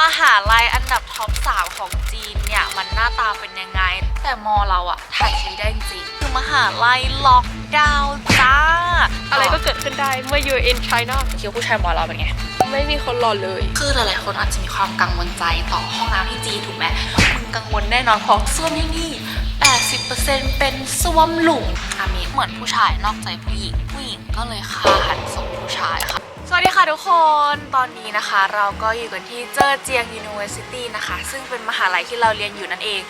มหาลัยอันดับท็อปสามของจีนเนี่ย มันหน้าตาเป็นยังไง แต่มอเราอะถ่ายคลิปได้จริงๆคือมหาลัยล็อกดาวน์จ้า อะไรก็เกิดขึ้นได้เมื่อ you're in China คิดว่าผู้ชายมอเราเป็นไง ไม่มีคนรอเลย คือหลายๆ คนอาจจะมีความกังวลใจต่อห้องน้ำที่จีนถูกไหมมึงกังวลแน่นอนเพราะส้วมที่นี่ 80%เป็นส้วมหลุมอามีเหมือนผู้ชายนอกใจผู้หญิงผู้หญิงก็เลยฆ่าหันศพผู้ชายค่ะส วัสดีค่ะทุกคน ตอนนี้นะคะ เราก็อยู่กันที่เจอเจียง University นะคะ ซึ่งเป็นมหาลัยที่เราเรียนอยู่นั่นเอง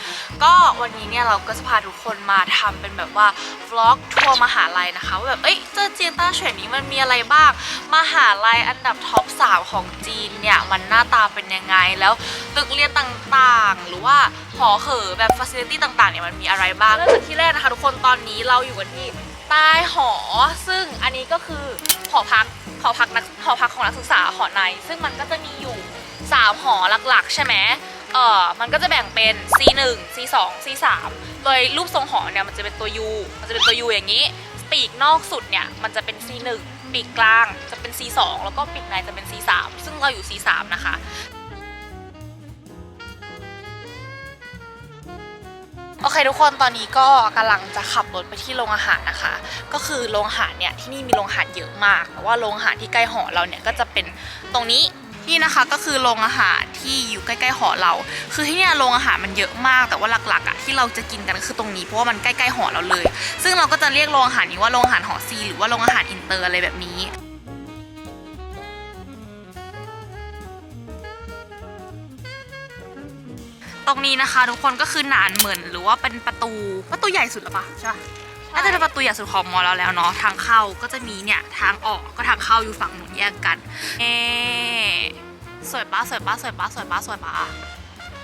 ก็วันนี้เนี่ยเราก็จะพาทุกคนมาทำเป็นแบบว่า v l o g ทัวร์มหาลัยนะคะว่าแบบเอ้ยเจอเจียงต้าเฉินนี้มันมีอะไรบ้าง มหาลัยอันดับท็อป3ของจีนเนี่ยมันหน้าตาเป็นยังไง แล้วตึกเรียนต่างๆ หรือว่าหอเหอแบบฟัซิลิตี้ต่างๆเนี่ยมันมีอะไรบ้างเริ่มจากที่แรกนะคะ ทุกคนตอนนี้เราอยู่กันที่ ใต้หอ ซึ่งอันนี้ก็คือหอพักหอพักนักหอพักของนักศึกษาหอใน ซึ่งมันก็จะมีอยู่ 3 หอหลักๆ ใช่ไหมเออมันก็จะแบ่งเป็น C1 C2 C3 โดยรูปทรงหอเนี่ยมันจะเป็นตัว U มันจะเป็นตัว U อย่างนี้ ปีกนอกสุดเนี่ยมันจะเป็น C1 ปีกกลางจะเป็น C2 แล้วก็ปีกในจะเป็น C3 ซึ่งเราอยู่ C3 นะคะ โอเคทุกคนตอนนี้ก็กำลังจะขับรถไปที่โรงอาหารนะคะ ก็คือโรงอาหารเนี่ยที่นี่มีโรงอาหารเยอะมากแต่ว่าโรงอาหารที่ใกล้หอเราเนี่ยก็จะเป็นตรงนี้นี่นะคะก็คือโรงอาหารที่อยู่ใกล้ๆหอเรา คือที่เนี่ยโรงอาหารมันเยอะมาก แต่ว่าหลักๆอะที่เราจะกินกันคือตรงนี้เพราะว่ามันใกล้ๆหอเราเลย ซึ่งเราก็จะเรียกโรงอาหารนี้ว่าโรงอาหารหอซีหรือว่าโรงอาหารอินเตอร์อะไรแบบนี้ ตรงนี้นะคะ ทุกคนก็คือหนานเหมือนหรือว่าเป็นประตูประตูใหญ่สุดหรือปะใช่ปะน่าจะเป็นประตูใหญ่สุดของมอเราแล้วเนาะทางเข้าก็จะมีเนี่ยทางออกก็ทางเข้าอยู่ฝั่งหนุนแยกกันเอสวยปะสวยปะสวยปะสวยปะสวยปะ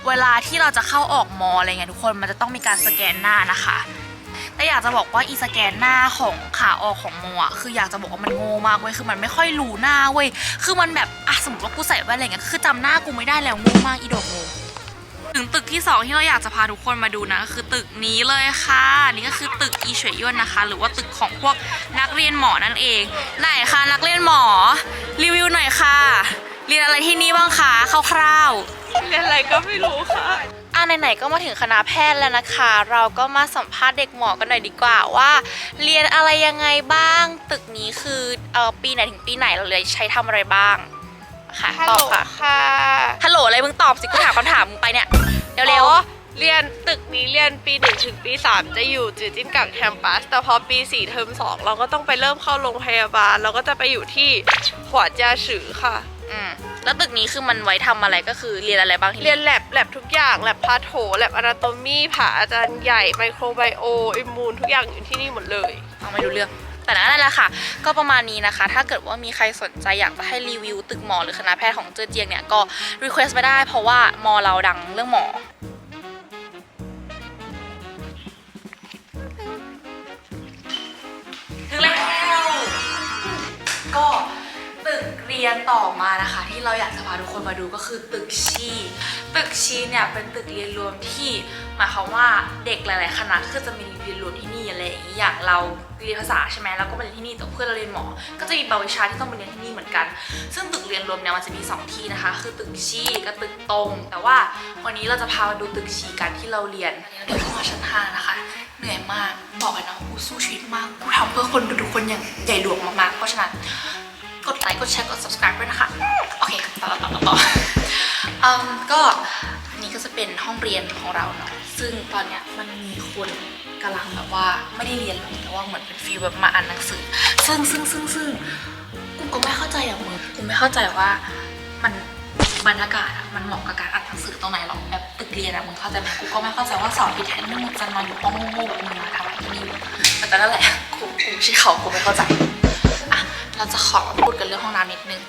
เวลาที่เราจะเข้าออกมออะไรเงี้ยทุกคนมันจะต้องมีการสแกนหน้านะคะแต่อยากจะบอกว่าอีสแกนหน้าของขาออกของโมอะคืออยากจะบอกว่ามันโง่มากเว้ยคือมันไม่ค่อยรู้หน้าเว้ยคือมันแบบอะสมมติว่ากูใส่แว่นอะไรเงี้ยคือจำหน้ากูไม่ได้แล้วโง่มากอีดอกโง่ถึ งตึกที่ 2 ที่เราอยากจะพาทุกคนมาดูนะก็คือตึกนี้เลยค่ะนี่ก็คือตึกอีเฉยยวนนะคะ หรือว่าตึกของพวกนักเรียนหมอนั่นเอง ไหนคะนักเรียนหมอรีวิวหน่อยค่ะ เรียนอะไรที่นี่บ้างคะคร่าวๆเรียนอะไรก็ไม่รู้ค่ะอะไหนๆก็มาถึงคณะแพทย์แล้วนะคะ เราก็มาสัมภาษณ์เด็กหมอกันหน่อยดีกว่าว่า เรียนอะไรยังไงบ้าง ตึกนี้คือเอ่อปีไหนถึงปีไหนเราเลยใช้ทำอะไรบ้างค่ะฮัลตโหอลบค่ะค่ะฮัลโหลอะไรมึงตอบสิกูถามคำถามมึงไปเนี่ย เร็วอ๋อเรียนตึกนี้เรียนปีหนึ่งถึงปีสามจะอยู่จือจิ้นกังแคมปัส แต่พอปีสี่เทอมสองเราก็ต้องไปเริ่มเข้าโรงพยาบาล เราก็จะไปอยู่ที่หัวจาฉือค่ะๆอืมแล้วตึกนี้คือมันไว้ทำอะไรก็คือเรียนอะไรบ้างที่เรียนแลบแลบทุกอย่างแลบพาโถแลบอนาโตมีผ่าอาจารย์ใหญ่ไมโครไบโอ อิมมูนทุกอย่างอยู่ที่นี่หมดเลย เอาไม่รู้เรื่อง แต่นั่นแหละค่ะ ก็ประมาณนี้นะคะ ถ้าเกิดว่ามีใครสนใจอยากจะให้รีวิวตึกหมอหรือคณะแพทย์ของเจอเจียงเนี่ยก็รีเควสต์ไปได้เพราะว่ามอเราดังเรื่องหมอถึงแล้วก็ตึกเรียนต่อมานะคะ ที่เราอยากจะพาทุกคนมาดูก็คือตึกชีตึกชีเนี่ยเป็นตึกเรียนรวมที่หมายความว่าเด็กหลาย ๆ คณะคือจะมีเรียนรวมที่นี่อะไรอย่างนี้อย่างเรา เรียนภาษาใช่ไหมเราก็ไปเรียนที่นี่แต่เพื่อนเราเรียนหมอ ก็จะมีบางวิชาที่ต้องไปเรียนที่นี่เหมือนกัน ซึ่งตึกเรียนรวมเนี่ยมันจะมีสองที่นะคะ คือตึกชีกับตึกตรง แต่ว่าวันนี้เราจะพามาดูตึกชีกันที่เราเรียนเดี๋ยวเข้ามาชั้นห้านะคะ เหนื่อยมากบอกเลยนะกูสู้ชีวิตมากกูทำเพื่อคนดูทุกคนอย่างใหญ่หลวงมากๆเพราะฉะนั้นกดไลค์กดแชร์กด subscribe ด้วยนะคะโอเคต่อต่อต่อต่ออืมก็อันนี้ก็จะเป็นห้องเรียนของเราเนาะซึ่งตอนเนี้ยมันมีคน กำลังแบบว่าไม่ได้เรียนเลยแต่ว่าเหมือนเป็นฟีลแบบมาอ่านหนังสือ ซึ่งซึ่งซึ่งซึ่งกูก็ไม่เข้าใจอะมึงกูไม่เข้าใจว่ามันบรรยากาศอะมันเหมาะกับการอ่านหนังสือตรงไหนหรอแบบตึกเรียนอะมึงเข้าใจไหมกูก็ไม่เข้าใจว่าสาร์อาทิตย์แทนที่มึงจะมาอยู่ห้องโง่ๆแบบมึงมาทำอะไรที่นี่แต่นั่นแหละกูกูไม่ใช่เขากูไม่เข้าใจอะเราจะขอพูดกันเรื่องห้องน้ำนิดนึง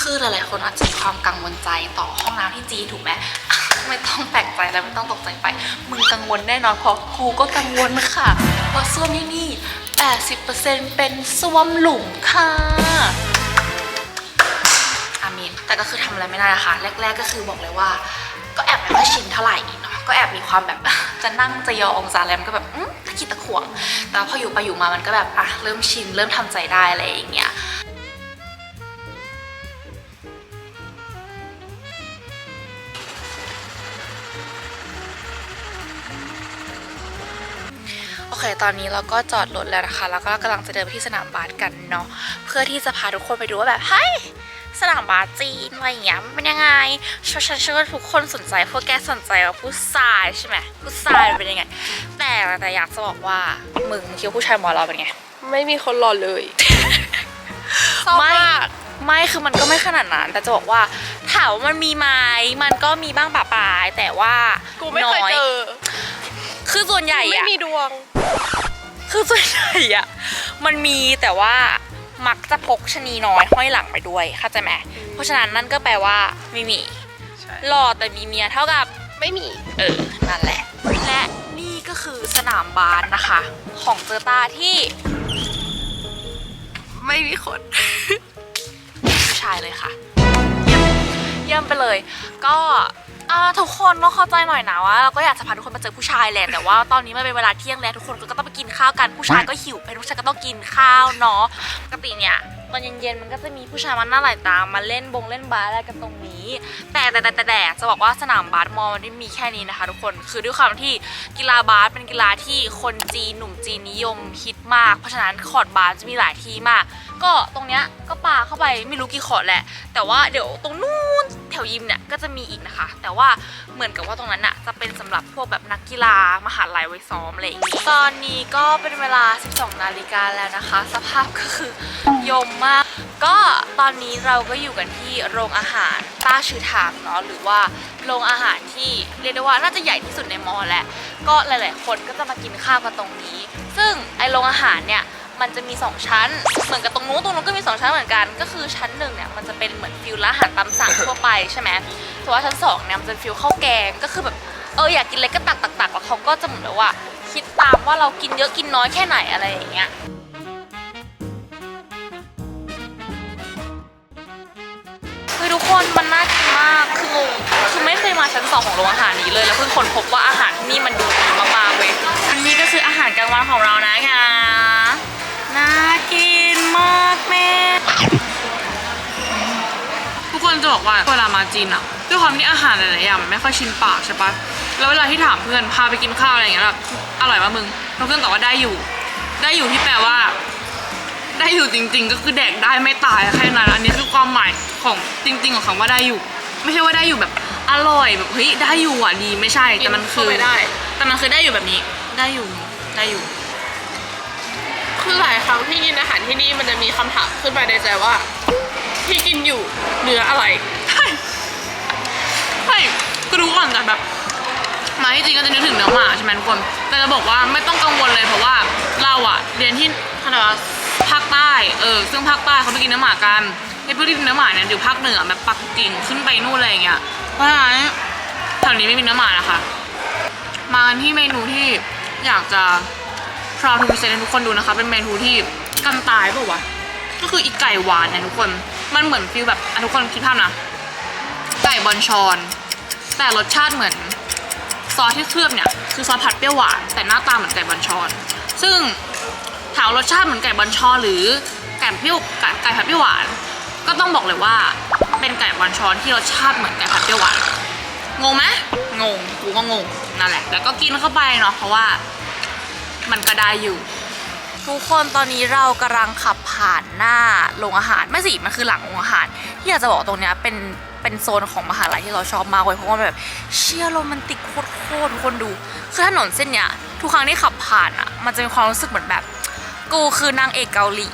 คือหลายๆคนอาจจะมีความกังวลใจต่อห้องน้ำที่จีถูกไหม ไม่ต้องแปลกใจและไม่ต้องตกใจไป มึงกังวลแน่นอนเพราะกูก็กังวลค่ะเพราะส้วมที่นี่ 80%เป็นส้วมหลุมค่ะอามีนแต่ก็คือทำอะไรไม่ได้นะคะแรก ๆ ก็คือบอกเลยว่า ก็แอบไม่ค่อยชินเท่าไหร่เนาะก็แอบมีความแบบจะนั่งจะยอองศาอะไรมันก็แบบอื้อตะขิดตะขวง แต่พออยู่ไปอยู่มามันก็แบบอะเริ่มชินเริ่มทำใจได้อะไรอย่างเงี้ย เคตอนนี้เราก็จอดรถแล้วนะคะ แล้วก็กำลังจะเดินไปที่สนามบาสกันเนาะเพื่อที่จะพาทุกคนไปดูว่าแบบเฮ้ยสนามบาสจีนอะไรอย่างเงี้ยมันเป็นยังไงฉันฉันเชื่อว่าทุกคนสนใจพวกแกสนใจว่าผู้ชายใช่ไหมผู้ชายมันเป็นยังไง แต่แต่อยากจะบอกว่ามึงมึงคิดว่าผู้ชายมอเราเป็นไงไม่มีคนรอเลยเศร้าไม่มากไม่คือมันก็ไม่ขนาดนั้นแต่จะบอกว่าถามว่ามันมีไหมมันก็มีบ้างปะปายแต่ว่ากูไม่เคยน้เจอ คือส่วนใหญ่ไม่อะมีดวง คือส่วนใหญ่อะมันมีแต่ว่ามักจะพกชะนีน้อยห้อยหลังไปด้วยเข้าใจไหมเพราะฉะนั้นนั่นก็แปลว่าไม่มีหล่อแต่มีเมียเท่ากับ ไม่มี เออ นั่นแหละ และนี่ก็คือสนามบาสนะคะ ของเจอตาที่ ไม่มีคน ผู้ชายเลยค่ะ เยี่ยมเยี่ยมไปเลย ก็ อ่าทุกคนต้องเข้าใจหน่อยนะว่าเราก็อยากจะพาทุกคนมาเจอผู้ชายแหละแต่ว่าตอนนี้มันเป็นเวลาเที่ยงแล้วทุกคนก็ต้องไปกินข้าวกันผู้ชายก็หิวเป็นผู้ชายก็ต้องกินข้าวเนาะปกติเนี่ยตอนเย็นๆมันก็จะมีผู้ชายมาหน้าหลายตามาเล่นบงเล่นบาสอะไรกันตรงนี้แต่แต่แต่แต่แต่จะบอกว่าสนามบาสมอลมันไม่มีแค่นี้นะคะ ทุกคนคือด้วยความที่กีฬาบาสเป็นกีฬาที่คนจีนหนุ่มจีนนิยมฮิตมาก เพราะฉะนั้นคอร์ดบาสจะมีหลายที่มาก ก็ตรงเนี้ยก็ปาเข้าไปไม่รู้กี่ขอร์ดแหละ แต่ว่าเดี๋ยวตรงนู้น วยิมเนี่ยก็จะมีอีกนะคะ แต่ว่าเหมือนกับว่าตรงนั้นน่ะจะเป็นสำหรับพวกแบบนักกีฬามหาลัยไว้ซ้อมอะไรอย่างนี้ตอนนี้ก็เป็นเวลา 12 นาฬิกาแล้วนะคะ สภาพก็คือยมมาก ก็ตอนนี้เราก็อยู่กันที่โรงอาหารต้าชื่อถางเนาะหรือว่าโรงอาหารที่เรียกได้ว่าน่าจะใหญ่ที่สุดในมอแหละก็หลาย ๆ คนก็จะมากินข้าวกันตรงนี้ ซึ่งไอโรงอาหารเนี่ย มันจะมี 2 ชั้น เหมือนกับตรงนู้นตรงนู้นก็มี 2 ชั้นเหมือนกัน ก็คือชั้นหนึ่งเนี่ยมันจะเป็นเหมือนฟิลร้านอาหารตามสั่งทั่วไปใช่ไหมส่ว่าชั้นสองเนี่ยมันจะฟิลข้าวแกงก็คือแบบเอออยากกินอะไรก็ตักตักตักแล้วเขาก็จะเหมือนแบบว่า คิดตามว่าเรากินเยอะกินน้อยแค่ไหนอะไรอย่างเงี้ยคือทุกคนมันน่ากินมากคืองงคือไม่เคยมาชั้นสองของโรงอาหารนี้เลยแล้วเพิ่งค้นพบว่าอาหารที่นี่มันดูดีมากๆเว้ยอันนี้ก็คืออาหารกลางวันของเรานะคะ น่ากินมากแม่ ทุกคนจะบอกว่าเวลามาจีนอะด้วยความที่อาหารหลายๆอย่างมันไม่ค่อยชินปากใช่ปะแล้วเวลาที่ถามเพื่อนพาไปกินข้าวอะไรอย่างเงี้ยแบบอร่อยปะมึงแล้วเพื่อนตอบว่าได้อยู่ ได้อยู่ที่แปลว่า ได้อยู่จริง ๆ ก็คือแดกได้ไม่ตายแค่นั้นอันนี้คือความหมายของจริง ๆ ของคำว่าได้อยู่ ไม่ใช่ว่าได้อยู่แบบอร่อยแบบเฮ้ยได้อยู่อะดีไม่ใช่แต่มันคือเข้าไปได้แต่มันคือได้อยู่แบบนี้ ได้อยู่ได้อยู่ คือหลายครั้งที่กินอาหารที่นี่มันจะมีคำถามขึ้นมาในใจว่า ที่กินอยู่เนื้ออะไรใช่ใช่คือรู้ก่อนแต่แบบมาที่จริงก็จะนึกถึงเนื้อหมาใช่ไหมทุกคนแต่จะบอกว่าไม่ต้องกังวลเลยเพราะว่าเราอะเรียนที่คณะภาคใต้เออซึ่งภาคใต้เขาไม่กินเนื้อหมากันไอ้พวกที่กินเนื้อหมาเนี่ยอยู่ภาคเหนือแบบปักกิ่งขึ้นไปนู่นอะไรอย่างเงี้ยเพราะฉะนั้นแถวนี้ไม่มีเนื้อหมานะคะ มาที่เมนูที่อยากจะ proud to present ให้ทุกคนดูนะคะ เป็นเมนูที่กันตายเปล่าวะก็คืออีกไก่หวานเนี่ยทุกคน มันเหมือนฟิลแบบอะทุกคนคิดภาพนะ ไก่บอนชอน แต่รสชาติเหมือนซอสที่เคลือบเนี่ยคือซอสผัดเปรี้ยวหวานแต่หน้าตาเหมือนไก่บอนชอน ซึ่งถามรสชาติเหมือนไก่บอนชอนหรือไก่เปรี้ยวไก่ผัดเปรี้ยวหวาน ก็ต้องบอกเลยว่าเป็นไก่บอนชอนที่รสชาติเหมือนไก่ผัดเปรี้ยวหวานงงไหมงงกูก็งงนั่นแหละแล้วก็กินเข้าไปเนาะเพราะว่า มันก็ได้อยู่ ทุกคนตอนนี้เรากำลังขับผ่านหน้าโรงอาหาร ไม่สิมันคือหลังโรงอาหารที่อยากจะบอกตรงเนี้ยเป็นเป็นโซนของมหาลัยที่เราชอบมากเลยเพราะว่าแบบเชี่ยโรแมนติกโคตรๆทุกคนดูคือถนนเส้นเนี้ยทุกครั้งที่ขับผ่านอะ มันจะมีความรู้สึกเหมือนแบบ กูคือนางเอกเกาหลี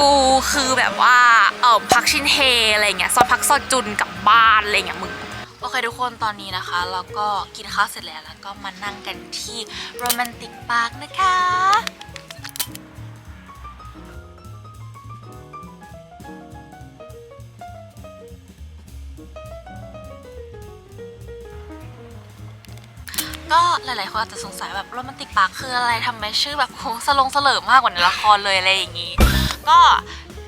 กูคือแบบว่าเออพักชินเฮอะไรเงี้ยซอพักซอจุนกลับบ้านอะไรเงี้ยมึง โอเคทุกคนตอนนี้นะคะ เราก็กินข้าวเสร็จแล้วแล้วก็มานั่งกันที่โรแมนติกปาร์คนะคะก็หลายๆคนอาจจะสงสัยแบบโรแมนติกปาร์คคืออะไรทำไมชื่อแบบโหสลงเสลิมมากกว่าในละครเลยอะไรอย่างนี้ ก็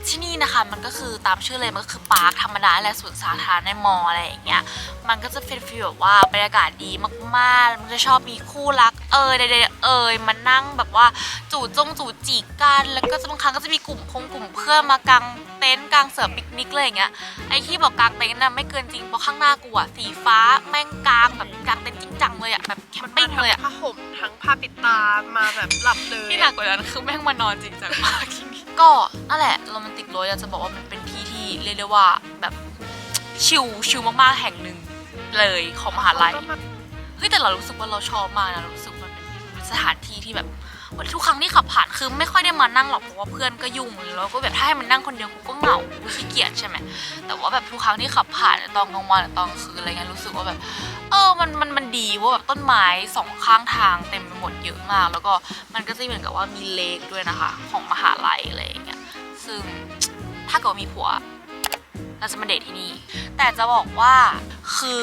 ที่นี่นะคะมันก็คือตามชื่อเลยมันก็คือปาร์คธรรมดาและสวนสาธารณะในมออะไรอย่างเงี้ยมันก็จะเป็นฟีลแบบว่าบรรยากาศดีมากๆ มันจะชอบมีคู่รักเอยใดๆเอยมานั่งแบบว่าจู่จงจู่จีกันแล้วก็จะบางครั้งก็จะมีกลุ่มพงกลุ่มเพื่อนมากางเต็นท์กางเสือปิกนิกเลยอย่างเงี้ยไอ้ที่บอกกางเต็นท์น่ะไม่เกินจริงเพราะข้างหน้ากูอะสีฟ้าแม่งกางแบบกางเต็นท์จริงจังเลยอะแบบแคมปิ้งเลยอะผ้าห่มทั้งผ้าปิดตามาแบบหลับเลยที่หนักกว่านั้นคือแม่งมานอนจริงจังมากที่นี่ ก็นั่นแหละโรแมนติกโรยอยากจะบอกว่ามันเป็นที่ที่เรียกได้ว่าแบบชิลชิลมากๆแห่งหนึ่งเลยของมหาลัยก็มาเฮ้ยแต่เรารู้สึกว่าเราชอบมากนะเรารู้สึกว่ามันเป็นสถานที่ที่แบบ ทุกครั้งที่ขับผ่านคือไม่ค่อยได้มานั่งหรอกเพราะว่าเพื่อนก็ยุ่งแล้วก็แบบถ้าให้มันนั่งคนเดียวกูก็เหงากูขี้เกียจใช่ไหมแต่ว่าแบบทุกครั้งที่ขับผ่านตอนกลางวันตอนกลางคืนอะไรเงี้ยรู้สึกว่าแบบ เออมันมันมันดีว่าแบบต้นไม้สองข้างทางเต็มไปหมดเยอะมาก แล้วก็มันก็จะเหมือนกับว่ามีเลคด้วยนะคะ ของมหาลัยอะไรอย่างเงี้ยซึ่งถ้าเกิดมีผัวเราจะมาเดทที่นี่ แต่จะบอกว่าคือ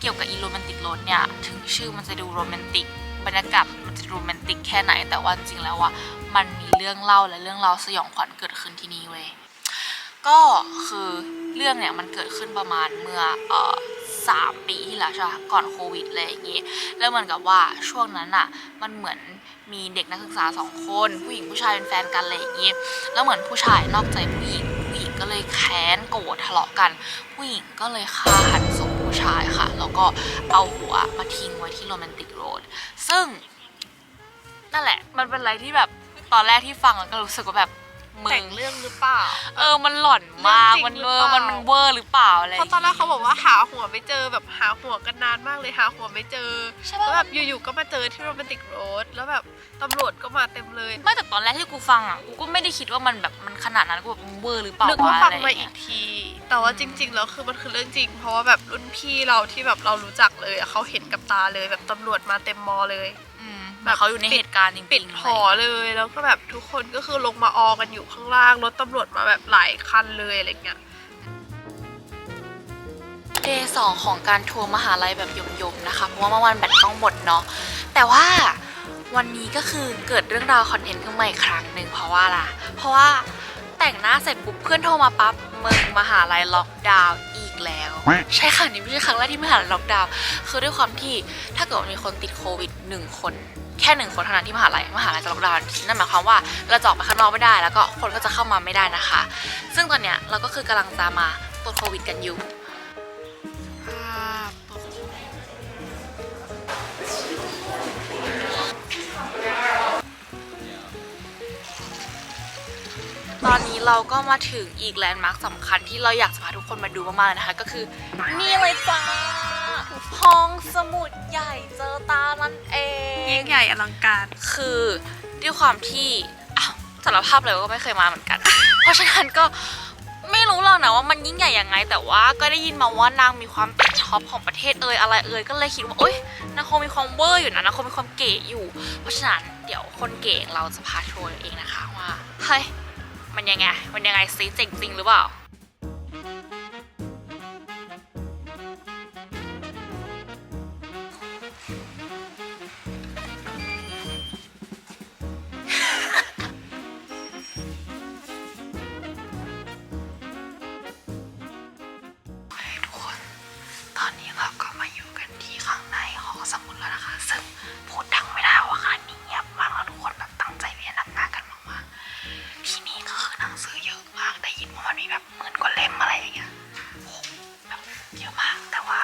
เกี่ยวกับอีโรแมนติกรถเนี่ย ถึงชื่อมันจะดูโรแมนติก บรรยากาศมันจะโรแมนติกแค่ไหนแต่ว่าจริงแล้วว่ามันมีเรื่องเล่าและเรื่องราวสยองขวัญเกิดขึ้นที่นี่เว้ยก็คือเรื่องเนี่ยมันเกิดขึ้นประมาณเมื่อเอ่อสามปีที่แล้วใช่ปะก่อนโควิดอะไรอย่างงี้แล้วเหมือนกับว่าช่วงนั้นอะมันเหมือนมีเด็กนักศึกษาสองคน ผู้หญิงผู้ชายเป็นแฟนกันอะไรอย่างงี้แล้วเหมือนผู้ชายนอกใจผู้หญิงผู้หญิงก็เลยแค้นโกรธทะเลาะกัน ผู้หญิงก็เลยฆ่าหันศพผู้ชายค่ะ แล้วก็เอาหัวมาทิ้งไว้ที่โรแมนติกโรด ซึ่ง นั่นแหละ มันเป็นอะไรที่แบบตอนแรกที่ฟังแล้วก็รู้สึกว่าแบบ มึแต่งง เรื่องหรือเปล่า เออ มันหล่อนมากเรื่มัอนงจริงเวอหรือร์เปมัล่านมันเวอร์หรือเปล่าอะไรเพราะตอนแรกเขาบอกว่าหาหัวไม่เจอแบบหาหัวกันนานมากเลยหาหัวไม่เจอใช่แล้วปะแบบอยู่ๆก็มาเจอที่โรแมนติกโรดแล้วแบบตำรวจก็มาเต็มเลยไม่แต่ตอนแรกที่กูฟังอะ กูก็ไม่ได้คิดว่ามันแบบมันขนาดนั้นกูแบบมันเวอร์หรือเปล่านึกว่าะฟังไรมาย่อีเยกที แต่ว่าจริง ๆ แล้วคือมันคือเรื่องจริง เพราะว่าแบบรุ่นพี่เราที่แบบเรารู้จักเลยอะเขาเห็นกับตาเลยแบบตำรวจมาเต็มมอเลยอืม แบแบบบเขาอยู่ในเหตุการณ์จริงๆปิดหอเลยเลยแล้วก็แบบทุกคนก็คือลงมาออกันอยู่ข้างล่างรถตำรวจมาแบบหลายคันเลยอะไรเงี้ยเดย์สองของการทัวร์มหาลัยแบบยมๆนะคะ เพราะว่าเมื่อวานแบตต้องหมดเนาะแต่ว่าวันนี้ก็คือเกิดเรื่องราวคอนเทนต์ขึ้นมาอีกครั้งหนึ่งเพราะว่าล่ะ เพราะว่าแต่งหน้าเสร็จปุ๊บเพื่อนโทรมาปั๊บมึงมหาลัยล็อกดาวน์อีกแล้ว ใช่ค่ะนี่ไม่ใช่ครั้งแรกที่มหาลัยล็อกดาวน์คือด้วยความที่ถ้าเกิดว่ามีคนติดโควิดหนึ่งคน แค่หนึ่งคนเท่านั้นที่มหาลัยมหาลัยจะล็อกดาวน์นั่นหมายความว่าเราจะออกไปข้างนอกไม่ได้ แล้วก็คนก็จะเข้ามาไม่ได้นะคะ ซึ่งตอนเนี้ยเราก็คือกำลังจะมาตรวจโควิดกันอยู่ตอนนี้เราก็มาถึงอีกแลนด์มาร์คสำคัญที่เราอยากจะพาทุกคนมาดูมากๆเลยนะคะ ก็คือนี่เลยจ้า ห้องสมุดใหญ่เจอตานั่นเอง ยิ่งใหญ่อลังการ คือด้วยความที่อ้าวสารภาพเลยว่าก็ไม่เคยมาเหมือนกัน เพราะฉะนั้นก็ไม่รู้หรอกนะว่ามันยิ่งใหญ่ยังไง แต่ว่าก็ได้ยินมาว่านางมีความติดท็อปของประเทศเอ่ยอะไรเอ่ยก็เลยคิดว่าเอ้ยนางคงมีความเวอร์อยู่นะนางคงมีความเก๋อยู่ เพราะฉะนั้นเดี๋ยวคนเก๋เราจะพาทัวร์เองนะคะว่าเฮ้ยมันยังไง มันยังไงซิเจ๋งจริงหรือเปล่า อนนี้เราก็มาอยู่กันที่ข้างในหอสมุดแล้วนะคะ ซึ่งพูดดังไม่ได้ว่าข้างในเงียบมากแล้วทุกคนแบบตั้งใจเรียนหนักหนากันมากๆที่นี่ก็คือหนังสือเยอะมากได้ยินว่ามันมีแบบหมื่นกว่าเล่มอะไรอย่างเงี้ยโอ้โหแบบเยอะมากแต่ว่า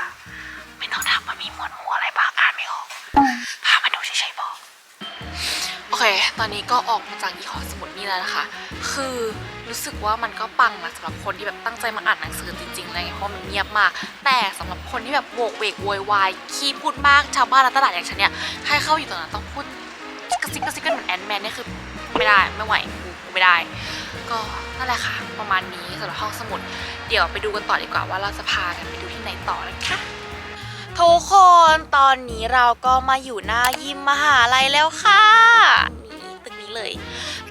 ไม่ต้องถามว่ามีหมวดหมู่อะไรบ้างอ่านไม่ออกพามาดูเฉยๆบอกโอเค ตอนนี้ก็ออกมาจากยี่หอสมุดนี่แล้วนะคะ คือรู้สึกว่ามันก็ปังนะสำหรับคนที่แบบตั้งใจมาอ่านหนังสือจริงๆอะไรเงี้ยเพราะมันเงียบมาก แต่สำหรับ คนที่แบบโวกเวกโวยวายขี้พูดมากชาวบ้านและตลาดอย่างฉันเนี่ยให้เข้าอยู่ตรงนั้นต้องพูดกระซิบกระซิบกันเหมือนแอนแมนเนี่ยคือไม่ได้ไม่ไหวกูไม่ได้ ก็นั่นแหละค่ะ ประมาณนี้สำหรับห้องสมุด เดี๋ยวไปดูกันต่อดีกว่าว่าเราจะพากันไปดูที่ไหนต่อนะคะทุกคนตอนนี้เราก็มาอยู่หน้ายิมมหาลัยแล้วค่ะนี่ตึกนี้เลย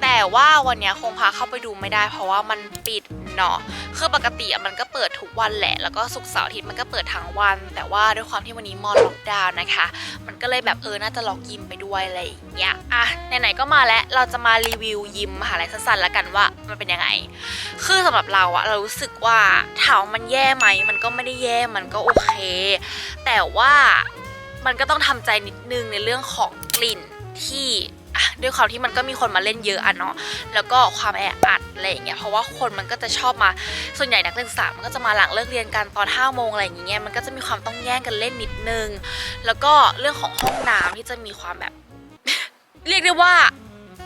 แต่ว่าวันเนี้ยคงพาเข้าไปดูไม่ได้ เพราะว่ามันปิดเนาะ คือปกติมันก็เปิดทุกวันแหละ แล้วก็ศุกเสาร์อาทิตย์มันก็เปิดทั้งวัน แต่ว่าด้วยความที่วันนี้มอล็อกดาวน์นะคะ มันก็เลยแบบเออน่าจะล็อกยิมไปด้วยอะไรอย่างเงี้ยอะไหนๆก็มาแล้วเราจะมารีวิวยิมมหาลัยสั้นๆแล้วกันว่ามันเป็นยังไง คือสำหรับเราอะเรารู้สึกว่าถามมันแย่ไหมมันก็ไม่ได้แย่มันก็โอเค แต่ว่ามันก็ต้องทำใจนิดนึงในเรื่องของกลิ่นที่ ด้วยความที่มันก็มีคนมาเล่นเยอะอะเนาะแล้วก็ความแออัดอะไรอย่างเงี้ยเพราะว่าคนมันก็จะชอบมาส่วนใหญ่นักศึกษามันก็จะมาหลังเลิกเรียนกันตอน5้าโมงอะไรอย่างเงี้ยมันก็จะมีความต้องแย่งกันเล่นนิดนึง แล้วก็เรื่องของห้องน้ำที่จะมีความแบบ เรียกได้ว่า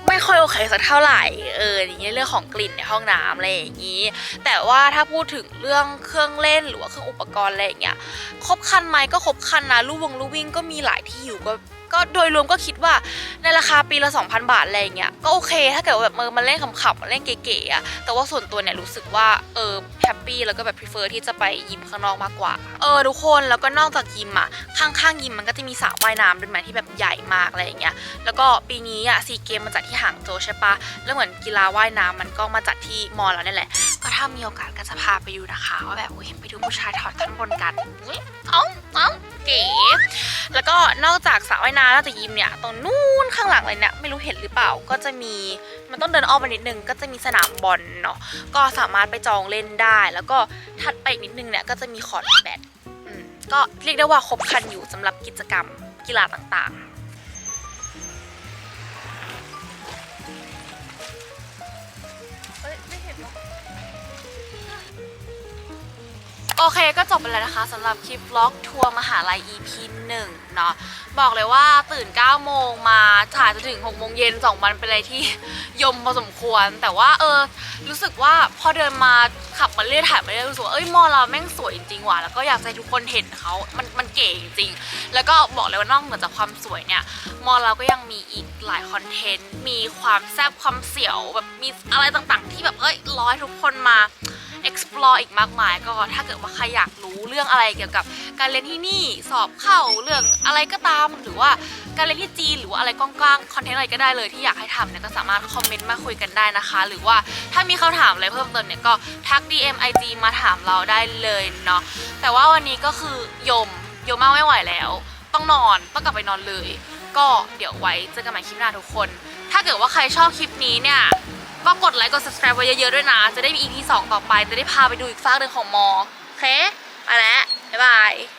ไม่ค่อยโอเคสักเท่าไหร่เอออย่างเงี้ยเรื่องของกลิ่นในห้องน้ำอะไรอย่างงี้ แต่ว่าถ้าพูดถึงเรื่องเครื่องเล่นหรือว่าเครื่องอุปกรณ์อะไรอย่างเงี้ยครบคันไหมก็ครบคันนะลู่วงลู่วิ่งก็มีหลายที่อยู่ก็ ก็โดยรวมก็คิดว่าในราคาปีละ 2,000 บาทอะไรอย่างเงี้ยก็โอเค ถ้าเกิดแบบเออมันเล่นขำๆมันเล่นเก๋ๆอะแต่ว่าส่วนตัวเนี่ยรู้สึกว่าเออแฮปปี้แล้วก็แบบ prefer ที่จะไปยิมข้างนอกมากกว่า เออทุกคนแล้วก็นอกจากยิมอะข้างๆยิมมันก็จะมีสระว่ายน้ำด้วยไหมที่แบบใหญ่มากอะไรอย่างเงี้ยแล้วก็ปีนี้อะซีเกมมาจัดที่หางโจใช่ปะแล้วเหมือนกีฬาว่ายน้ำมันก็มาจัดที่มอลแล้วนี่แหละ ก็ถ้ามีโอกาสก็จะพาไปดูนะคะว่าแบบไปดูผู้ชายถอดท่อนบนกันเอ้าเอ้าเก๋แล้วก็นอกจากสระว่ายน้ำนอกจากยิมเนี่ยตรงนู้นข้างหลังเลยเนี่ยไม่รู้เห็นหรือเปล่าก็จะมีมันต้องเดินอ้อมไปนิดนึงก็จะมีสนามบอลเนาะก็สามารถไปจองเล่นได้ แล้วก็ถัดไปอีกนิดนึงเนี่ยก็จะมีคอร์ดแบดก็เรียกได้ว่าครบครันอยู่สำหรับกิจกรรมกีฬาต่างๆ โอเคก็จบไปแล้วนะคะสำหรับคลิปล็อกทัวร์มหาลัย EP 1เนาะบอกเลยว่าตื่น 9 โมงมาถ่ายจนถึง 6 โมงเย็น 2 วันเป็นอะไรที่ยมพอสมควร แต่ว่าเออ รู้สึกว่าพอเดินมาขับมาเรื่อยถ่ายมาเรื่อยรู้สึกว่าเอ้ยมอเราแม่งสวยจริงว่ะแล้วก็อยากให้ทุกคนเห็นเขามันมันเก๋จริง แล้วก็บอกเลยว่านอกเหนือจากความสวยเนี่ยมอเราก็ยังมีอีกหลายคอนเทนต์มีความแซ่บความเสียวแบบมีอะไรต่างๆ ที่แบบเอ้ยร้อยทุกคนมา explore อีกมากมาย ก็ถ้าเกิดว่าใครอยากรู้เรื่องอะไรเกี่ยวกับการเรียนที่นี่สอบเข้าเรื่องอะไรก็ตาม หรือว่าการเรียนที่จีนหรือว่าอะไรกว้างๆคอนเทนต์อะไรก็ได้เลยที่อยากให้ทำเนี่ยก็สามารถคอมเมนต์มาคุยกันได้นะคะ หรือว่าถ้ามีคำถามอะไรเพิ่มเติมเนี่ยก็ทัก DM IG มาถามเราได้เลยเนาะแต่ว่าวันนี้ก็คือยมยมมากไม่ไหวแล้ว ต้องนอนต้องกลับไปนอนเลย ก็เดี๋ยวไว้เจอกันใหม่คลิปหน้าทุกคน ถ้าเกิดว่าใครชอบคลิปนี้เนี่ย ก็กดไลค์กด subscribe ไว้เยอะๆด้วยนะ จะได้มี EP 2 ต่อไป จะได้พาไปดูอีกฟากหนึ่งของมอโอเค ไปแล้ว บ๊ายบาย